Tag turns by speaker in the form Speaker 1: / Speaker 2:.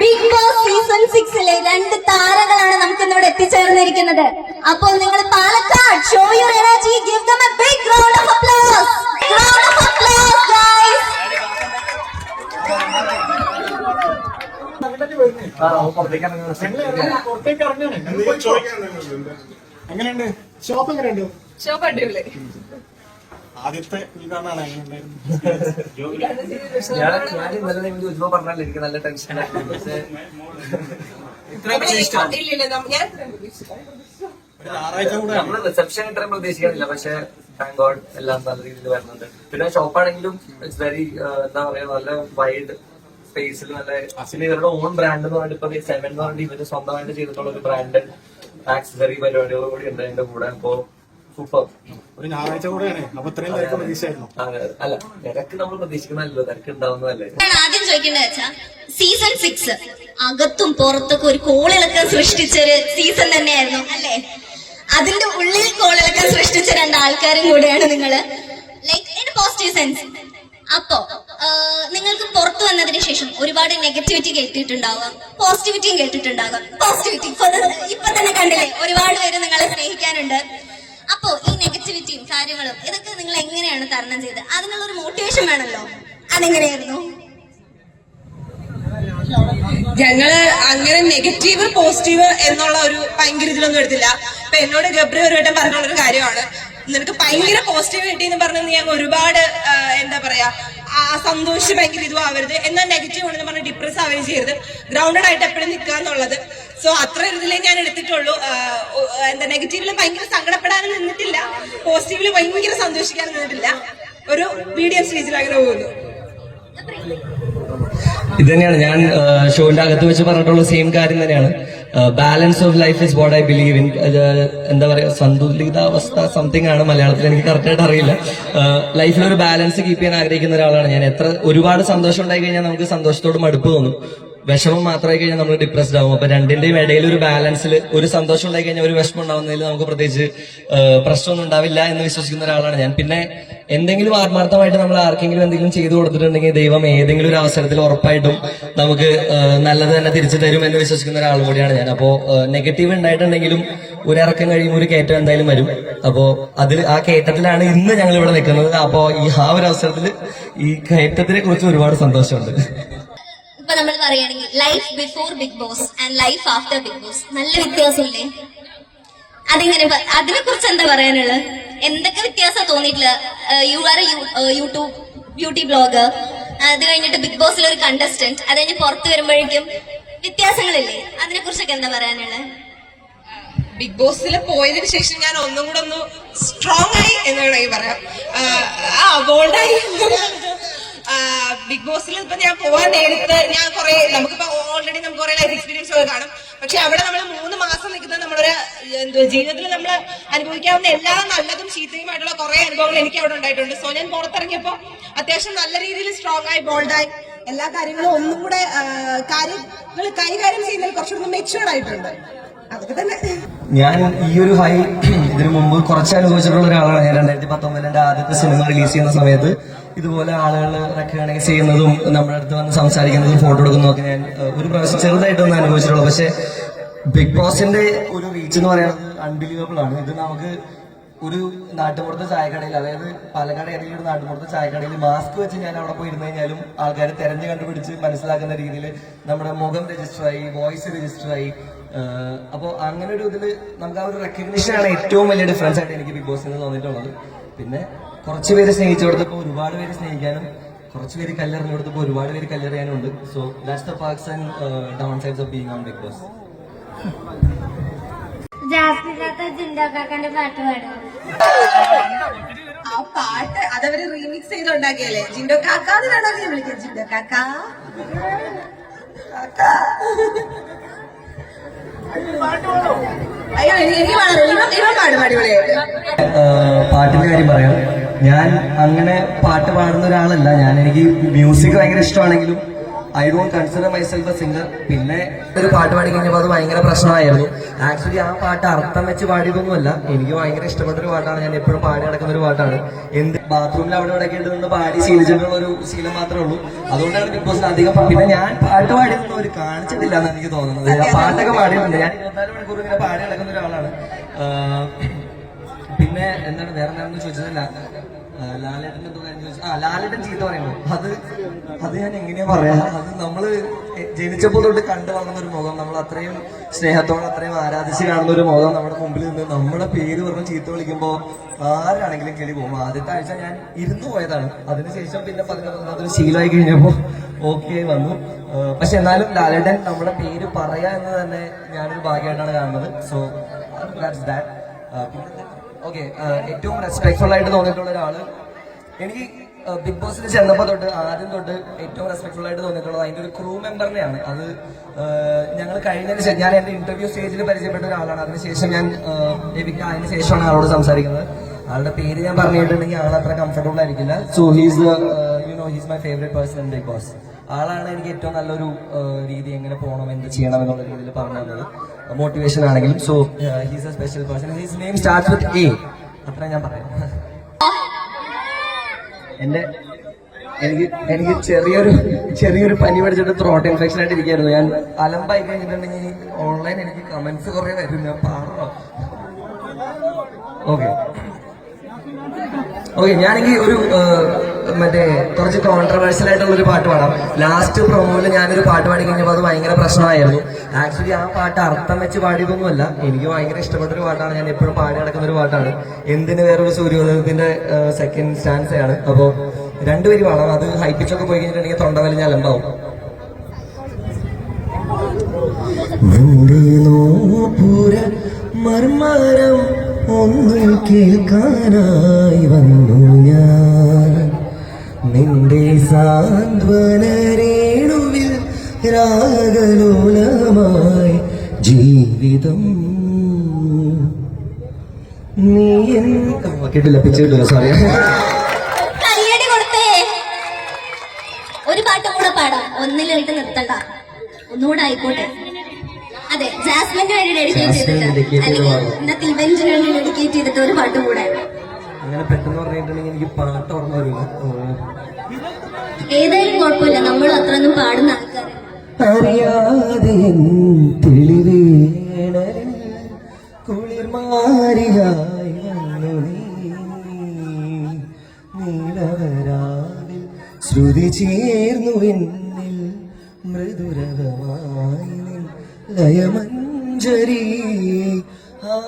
Speaker 1: Big boss season സിക്സിലെ രണ്ട് താരങ്ങളാണ് നമുക്ക് ഇന്നിവിടെ എത്തിച്ചേർന്നിരിക്കുന്നത്. അപ്പോൾ നിങ്ങൾ Palakkad show your energy give them a big round of applause round of applause guys
Speaker 2: എങ്ങനെയുണ്ട് ഷോപ്പ് എങ്ങനെയുണ്ട്?
Speaker 3: ഷോപ്പ് അടിപൊളി.
Speaker 2: ആദ്യത്തെ ഉദ്ഘാടനമാണ്
Speaker 4: ഞാൻ ഞാൻ ഇന്നലെ നിങ്ങൾ ചോദിച്ചപ്പോ പറഞ്ഞാൽ എനിക്ക് നല്ല ടെൻഷൻ പക്ഷേ നമ്മൾ റിസപ്ഷൻ ഇത്രയും പ്രതീക്ഷിക്കാനില്ല പക്ഷെ താങ്ക് ഗോഡ് എല്ലാം നല്ല രീതിയിൽ വരുന്നുണ്ട്. പിന്നെ ഷോപ്പാണെങ്കിലും ഇറ്റ്സ് വെരി എന്താ പറയാ നല്ല വൈഡ് സ്പേസിൽ നല്ല പിന്നെ ഇവരുടെ ഓൺ ബ്രാൻഡ് എന്ന് പറഞ്ഞിട്ട് ഇപ്പൊ സെവൻ എന്ന് പറഞ്ഞിട്ട് ഇവർ സ്വന്തമായിട്ട് ചെയ്തിട്ടുള്ള ഒരു ബ്രാൻഡ് ആക്സസറി പരിപാടികളും കൂടി ഉണ്ട് എന്റെ കൂടെ. അപ്പോ സൂപ്പർ
Speaker 2: ഒരു ഞായറാഴ്ച കൂടെയാണ്. അപ്പൊ ഇത്രയും തിരക്ക് പ്രതീക്ഷയായിരുന്നു.
Speaker 4: അല്ല തിരക്ക് നമ്മൾ തിരക്ക് ഉണ്ടാവുന്നതല്ലേ
Speaker 1: ഞാൻ ആദ്യം ചോദിക്കേണ്ടത് വെച്ചാ സീസൺ സിക്സ് അകത്തും പുറത്തൊക്കെ ഒരു കോളിളക്കം സൃഷ്ടിച്ച ഒരു സീസൺ തന്നെയായിരുന്നു അല്ലേ? അതിന്റെ ഉള്ളിൽ കോളിളക്കം സൃഷ്ടിച്ച രണ്ട് ആൾക്കാരും കൂടെയാണ് നിങ്ങൾ. ലൈക്ക് ഇൻ പോസിറ്റീവ് സെൻസ് അപ്പോ നിങ്ങൾക്ക് പുറത്തു വന്നതിന് ശേഷം ഒരുപാട് നെഗറ്റിവിറ്റി കേട്ടിട്ടുണ്ടാവാം. പോസിറ്റിവിറ്റിയും കേട്ടിട്ടുണ്ടാവാം പോസിറ്റിവിറ്റി ഇപ്പൊ തന്നെ കണ്ടില്ലേ? ഒരുപാട് പേര് നിങ്ങളെ സ്നേഹിക്കാനുണ്ട്. അപ്പോ ഈ നെഗറ്റിവിറ്റിയും കാര്യങ്ങളും ഇതൊക്കെ നിങ്ങൾ എങ്ങനെയാണ് തരണം ചെയ്ത് അതിനുള്ള ഒരു മോട്ടിവേഷൻ വേണമല്ലോ. അതെങ്ങനെയായിരുന്നു?
Speaker 3: ഞങ്ങൾ അങ്ങനെ നെഗറ്റീവ് പോസിറ്റീവ് എന്നുള്ള ഒരു ഭയങ്കര ഇതിലൊന്നും എടുത്തില്ല. അപ്പൊ എന്നോട് ഗബ്രി ഒരു വട്ടം പറഞ്ഞുള്ള ഒരു കാര്യമാണ്. നിനക്ക് ഭയങ്കര പോസിറ്റീവ് കിട്ടി എന്ന് പറഞ്ഞ് ഞാൻ ഒരുപാട് എന്താ പറയാ ആ സന്തോഷിച്ച് ഭയങ്കര ഇതും ആവരുത് എന്നാൽ നെഗറ്റീവ് ആണെന്ന് പറഞ്ഞ് ഡിപ്രസ് ആവുകയും ചെയ്യരുത്. ഗ്രൗണ്ടഡ് ആയിട്ട് എപ്പോഴും നിൽക്കുക എന്നുള്ളത് സോ അത്ര ഇതിലേ ഞാൻ എടുത്തിട്ടുള്ളൂ. എന്താ നെഗറ്റീവിൽ ഭയങ്കര സങ്കടപ്പെടാനും നിന്നിട്ടില്ല. പോസിറ്റീവിൽ ഭയങ്കര സന്തോഷിക്കാനും നിന്നിട്ടില്ല. ഒരു മീഡിയം സ്റ്റേജിൽ അങ്ങനെ പോകുന്നു.
Speaker 4: ഇത് തന്നെയാണ് ഞാൻ ഷോന്റെ അകത്ത് വെച്ച് പറഞ്ഞിട്ടുള്ള സെയിം കാര്യം തന്നെയാണ്. Balance of life is what I believe in എന്താ പറയുക സന്തുലിതാവസ്ഥ സംതിങ് ആണ് മലയാളത്തിൽ എനിക്ക് കറക്റ്റായിട്ട് അറിയില്ല. ലൈഫിൽ ഒരു ബാലൻസ് കീപ്പ് ചെയ്യാൻ ആഗ്രഹിക്കുന്ന ഒരാളാണ് ഞാൻ. എത്ര ഒരുപാട് സന്തോഷം ഉണ്ടായി കഴിഞ്ഞാൽ നമുക്ക് സന്തോഷത്തോട് മടുപ്പ് തോന്നും. വിഷമം മാത്രമായി കഴിഞ്ഞാൽ നമ്മൾ ഡിപ്രസ്ഡ് ആവും. അപ്പൊ രണ്ടിന്റെയും ഇടയിൽ ഒരു ബാലൻസിൽ ഒരു സന്തോഷം ഉണ്ടായി കഴിഞ്ഞാൽ ഒരു വിഷമം ഉണ്ടാവുന്നതിൽ നമുക്ക് പ്രത്യേകിച്ച് പ്രശ്നമൊന്നും ഉണ്ടാവില്ല എന്ന് വിശ്വസിക്കുന്ന ഒരാളാണ് ഞാൻ. പിന്നെ എന്തെങ്കിലും ആത്മാർത്ഥമായിട്ട് നമ്മൾ ആർക്കെങ്കിലും എന്തെങ്കിലും ചെയ്തു കൊടുത്തിട്ടുണ്ടെങ്കിൽ ദൈവം ഏതെങ്കിലും ഒരു അവസരത്തിൽ ഉറപ്പായിട്ടും നമുക്ക് നല്ലത് തന്നെ തിരിച്ചു തരും എന്ന് വിശ്വസിക്കുന്ന ഒരാളും കൂടിയാണ് ഞാൻ. അപ്പോ നെഗറ്റീവ് ഉണ്ടായിട്ടുണ്ടെങ്കിലും ഒരു ഇറക്കം കഴിയുമ്പോൾ ഒരു കയറ്റം എന്തായാലും വരും. അപ്പോ അതിൽ ആ കയറ്റത്തിലാണ് ഇന്ന് ഞങ്ങൾ ഇവിടെ നിൽക്കുന്നത്. അപ്പോ ഈ ആ ഒരു അവസരത്തിൽ ഈ കയറ്റത്തിനെ കുറിച്ച് ഒരുപാട് സന്തോഷമുണ്ട്.
Speaker 1: ഇപ്പൊ നമ്മൾ പറയുകയാണെങ്കിൽ life before Bigg Boss and life after Bigg Boss നല്ല വ്യത്യാസമില്ലേ? അതിങ്ങനെ അതിനെ കുറിച്ച് എന്താ പറയാനുള്ളത്? എന്തൊക്കെ വ്യത്യാസം തോന്നിയിട്ടില്ല you are YouTube beauty blogger അത് കഴിഞ്ഞിട്ട് ബിഗ് ബോസിലെ ഒരു കണ്ടസ്റ്റന്റ് അത് കഴിഞ്ഞ് പുറത്ത് വരുമ്പോഴേക്കും വ്യത്യാസങ്ങളില്ലേ? അതിനെ കുറിച്ചൊക്കെ എന്താ പറയാനുള്ളത്?
Speaker 3: ബിഗ് ബോസിൽ പോയതിന് ശേഷം ഞാൻ ഒന്നും കൂടെ ഒന്ന് സ്ട്രോങ് ആയി എന്ന് വേണമെങ്കിൽ പറയാം. ആ ബോൾഡായി ബിഗ് ബോസിൽ ഇപ്പൊ ഞാൻ പോവാൻ നേരത്ത് ഞാൻ കുറെ നമുക്കിപ്പോ ഓൾറെഡി നമുക്ക് കുറെ ലൈഫ് എക്സ്പീരിയൻസ് ഒക്കെ കാണും. പക്ഷെ അവിടെ നമ്മൾ മൂന്ന് മാസം നിൽക്കുന്നത് നമ്മുടെ എന്തോ ജീവിതത്തിൽ നമ്മൾ അനുഭവിക്കാവുന്ന എല്ലാ നല്ലതും ചീത്തയുമായിട്ടുള്ള കുറെ അനുഭവങ്ങൾ എനിക്ക് അവിടെ ഉണ്ടായിട്ടുണ്ട്. സോ ഞാൻ പുറത്തിറങ്ങിയപ്പോ അത്യാവശ്യം നല്ല രീതിയിൽ സ്ട്രോങ് ആയി ബോൾഡായി എല്ലാ കാര്യങ്ങളും ഒന്നും കൂടെ കാര്യങ്ങൾ കൈകാര്യം ചെയ്യുന്നതിൽ കുറച്ചുകൂടി മെച്ചുവേർഡ് ആയിട്ടുണ്ട്. തന്നെ.
Speaker 4: ഞാൻ ഈ ഒരു ഹൈ ഇതിനു മുമ്പ് കുറച്ച് അനുഭവിച്ചിട്ടുള്ള ഒരാളാണ് ഞാൻ. രണ്ടായിരത്തി പത്തൊമ്പതിൽ എന്റെ ആദ്യത്തെ സിനിമ റിലീസ് ചെയ്യുന്ന സമയത്ത് ഇതുപോലെ ആളുകൾ റെക്കഗ്നൈസ് ചെയ്യുന്നതും നമ്മുടെ അടുത്ത് വന്ന് സംസാരിക്കുന്നതും ഫോട്ടോ എടുക്കുന്നതും ഒക്കെ ഞാൻ ഒരു പ്രാവശ്യം ചെറുതായിട്ടൊന്നും അനുഭവിച്ചിട്ടുള്ളൂ. പക്ഷെ ബിഗ് ബോസിന്റെ ഒരു റീച്ച് എന്ന് പറയുന്നത് അൺബിലീവബിൾ ആണ്. ഇത് നമുക്ക് ഒരു നാട്ടുപുറത്തെ ചായക്കടയിൽ അതായത് പാലക്കാട് ഏതെങ്കിലും ഒരു നാട്ടുപുറത്തെ ചായക്കടയിൽ മാസ്ക് വെച്ച് ഞാൻ അവിടെ പോയി ഇരുന്ന് കഴിഞ്ഞാലും ആൾക്കാർ തെരഞ്ഞു കണ്ടുപിടിച്ച് മനസ്സിലാക്കുന്ന രീതിയിൽ നമ്മുടെ മുഖം രജിസ്റ്റർ ആയി വോയിസ് രജിസ്റ്റർ ആയി അപ്പോൾ അങ്ങനെ ഒരു ഇതിൽ നമുക്ക് ആ ഒരു റെക്കഗ്നിഷൻ ആണ് ഏറ്റവും വലിയ ഡിഫറൻസ് ആയിട്ട് എനിക്ക് ബിഗ് ബോസിൽ നിന്ന് തോന്നിയിട്ടുള്ളത്. പിന്നെ കുറച്ച് പേര് സ്നേഹിച്ചു കൊടുത്തപ്പോൾ ഒരുപാട് പേര് സ്നേഹിക്കാനും കുറച്ച് പേര് കല്ലെറിഞ്ഞു കൊടുത്തപ്പോൾ ഒരുപാട് പേര് കല്ലെറിയാനും ഉണ്ട് so that's the perks and downsides of being on Bigg Boss
Speaker 5: ജാസ്മിനത്തെ ജിൻഡോക്കാക്കന്റെ പാട്ട് പാടും.
Speaker 3: ആ പാട്ട് അതവര് റീമിക്സ് ചെയ്ത് ഉണ്ടാക്കിയല്ലേ ജിൻഡോ കാക്കാന്ന് വേണമെങ്കിൽ വിളിക്കാം ജിൻഡോ കാക്ക? കാക്ക.
Speaker 4: ഏഹ് പാട്ടിന്റെ കാര്യം പറയാം. ഞാൻ അങ്ങനെ പാട്ട് പാടുന്ന ഒരാളല്ല. ഞാൻ എനിക്ക് മ്യൂസിക് ഭയങ്കര ഇഷ്ടമാണെങ്കിലും I don't consider myself a singer പിന്നെ ഒരു പാട്ട് പാടി കഴിഞ്ഞപ്പോൾ അത് ഭയങ്കര പ്രശ്നമായിരുന്നു. ആക്ച്വലി ആ പാട്ട് അർത്ഥം വെച്ച് പാടിയതൊന്നുമല്ല. എനിക്ക് ഭയങ്കര ഇഷ്ടപ്പെട്ട ഒരു പാട്ടാണ്. ഞാൻ എപ്പോഴും പാടി നടക്കുന്ന ഒരു പാട്ടാണ്. എന്ത് ബാത്റൂമിൽ അവിടെ ഇവിടെ കേട്ട് നിന്ന് പാടി ശീലിച്ചിട്ടുള്ള ഒരു ശീലം മാത്രമേ ഉള്ളൂ. അതുകൊണ്ടാണ് ബിഗ് ബോസ് അധികം പിന്നെ ഞാൻ പാട്ട് പാടിയതൊന്നും അവർ കാണിച്ചിട്ടില്ല എന്ന് എനിക്ക് തോന്നുന്നത്. പാട്ടൊക്കെ പാടിയിട്ടുണ്ട്. ഞാൻ ഇരുപത്തിനാല് മണിക്കൂർ ഇങ്ങനെ പാടി നടക്കുന്ന ഒരാളാണ്. പിന്നെ എന്താണ് വേറെ എന്താണെന്ന് ചോദിച്ചതല്ല. ആ ലാലേട്ടൻ ചീത്ത പറയുന്നു. അത് അത് ഞാൻ എങ്ങനെയാ പറയാ? അത് നമ്മൾ ജനിച്ചപ്പോൾ തൊട്ട് കണ്ടു വളർന്ന ഒരു മുഖം. നമ്മൾ അത്രയും സ്നേഹത്തോടെ അത്രയും ആരാധിച്ച് കാണുന്ന ഒരു മുഖം നമ്മുടെ മുമ്പിൽ നിന്ന് നമ്മുടെ പേര് പറഞ്ഞ് ചീത്ത വിളിക്കുമ്പോൾ ആരാണെങ്കിലും കിളി പോകും. ആദ്യത്തെ ആഴ്ച ഞാൻ ഇരുന്നു പോയതാണ്. അതിനുശേഷം പിന്നെ പതിനൊന്ന് പതിനെ അതൊരു ശീലമായി കഴിഞ്ഞപ്പോൾ ഓക്കെ വന്നു. പക്ഷെ എന്നാലും ലാലേട്ടൻ നമ്മുടെ പേര് പറയാ എന്ന് തന്നെ ഞാനൊരു ഭാഗ്യമായിട്ടാണ് കാണുന്നത്. സോ ദാറ്റ്സ് ദാറ്റ് ഓക്കെ ഏറ്റവും റെസ്പെക്ട്ഫുൾ ആയിട്ട് തോന്നിയിട്ടുള്ള ഒരാൾ. എനിക്ക് ബിഗ് ബോസിൽ ചെന്നപ്പോൾ തൊട്ട് ആദ്യം തൊട്ട് ഏറ്റവും റെസ്പെക്ട്ഫുൾ ആയിട്ട് തോന്നിയിട്ടുള്ളത് അതിന്റെ ഒരു ക്രൂ മെമ്പറിനെയാണ് അത് ഞങ്ങൾ കഴിഞ്ഞതിന് ശേഷം ഞാൻ എന്റെ ഇന്റർവ്യൂ സ്റ്റേജിൽ പരിചയപ്പെട്ട ഒരാളാണ്. അതിനുശേഷം ഞാൻ ലഭിക്കുക അതിന് ശേഷമാണ് ആളോട് സംസാരിക്കുന്നത്. ആളുടെ പേര് ഞാൻ പറഞ്ഞിട്ടുണ്ടെങ്കിൽ ആൾ അത്ര കംഫർട്ടബിൾ ആയിരിക്കില്ല. So he's you know he's my favourite person in Bigg Boss ആളാണ് എനിക്ക് ഏറ്റവും നല്ലൊരു uh, രീതി എങ്ങനെ പോകണം എന്ത് ചെയ്യണം എന്നുള്ള രീതിയിൽ പറഞ്ഞു തന്നത് മോട്ടിവേഷൻ ആണെങ്കിലും so he's a special person his name start with A അത്ര ഞാൻ പറയാം. എന്റെ എനിക്ക് എനിക്ക് ചെറിയൊരു ചെറിയൊരു പനി പഠിച്ചിട്ട് ത്രോട്ട് ഇൻഫെക്ഷൻ ആയിട്ട് ഇരിക്കുകയായിരുന്നു. ഞാൻ അലമ്പായി കഴിഞ്ഞിട്ടുണ്ടെങ്കിൽ ഓൺലൈൻ എനിക്ക് കമന്റ്സ് കുറെ വരുന്നു ഞാൻ പാടണം ഓക്കെ ഓക്കെ ഞാനെങ്കിൽ ഒരു മറ്റേ കുറച്ച് കോൺട്രവേഴ്സ്യൽ ആയിട്ടുള്ള ഒരു പാട്ട് പാടാം. ലാസ്റ്റ് പ്രൊമോയിൽ ഞാനൊരു പാട്ട് പാടി കഴിഞ്ഞപ്പോൾ അത് ഭയങ്കര പ്രശ്നമായിരുന്നു. ആക്ച്വലി ആ പാട്ട് അർത്ഥം വെച്ച് പാടിയതൊന്നുമല്ല. എനിക്ക് ഭയങ്കര ഇഷ്ടപ്പെട്ട ഒരു പാട്ടാണ്. ഞാൻ എപ്പോഴും പാടി നടക്കുന്ന ഒരു പാട്ടാണ്. എന്തിന് വേറൊരു സൂര്യോദയത്തിന്റെ സെക്കൻഡ് സ്റ്റാൻസ് ആണ്. അപ്പോൾ രണ്ടുപേരും പാടാം. അത് ഹൈപ്പിച്ചൊക്കെ പോയി കഴിഞ്ഞിട്ടുണ്ടെങ്കിൽ തൊണ്ട വലിഞ്ഞ അലമ്പാവും. മർമരം ഒന്ന് കേൾക്കാനായി വന്നു ഞാൻ. നിന്റെ സാന്ത്വന രേണുവിൽ രാഗലോലമായി ജീവിതം. നീ എൻ- കിട്ടില്ല സോറി
Speaker 1: ഒരു പാട്ടും കൂടെ പാടാം. ഒന്നിലിട്ട് നിർത്തണ്ട. ഒന്നുകൂടെ ആയിക്കോട്ടെ. അതെ ജാസ്മിന് വേണ്ടി ഡെഡിക്കേറ്റ് ചെയ്തിട്ട് അല്ലെങ്കിൽ. വേണ്ടി ഡെഡിക്കേറ്റ് ചെയ്തിട്ട് ഒരു പാട്ട് കൂടെ
Speaker 4: അങ്ങനെ പെട്ടെന്ന് പറഞ്ഞിട്ടുണ്ടെങ്കിൽ എനിക്ക് പാട്ട് ഓർമ്മ വരില്ല.
Speaker 1: ഏതായാലും കുഴപ്പമില്ല നമ്മൾ അത്രയൊന്നും പാടുന്ന ആൾക്കാരല്ല
Speaker 4: അറിയാതെ വന്നു നീലവരാവിൽ ശ്രുതി ചേർന്നു എന്നിൽ മൃദുരകമായി നിൻ ലയമഞ്ജരി. ആ.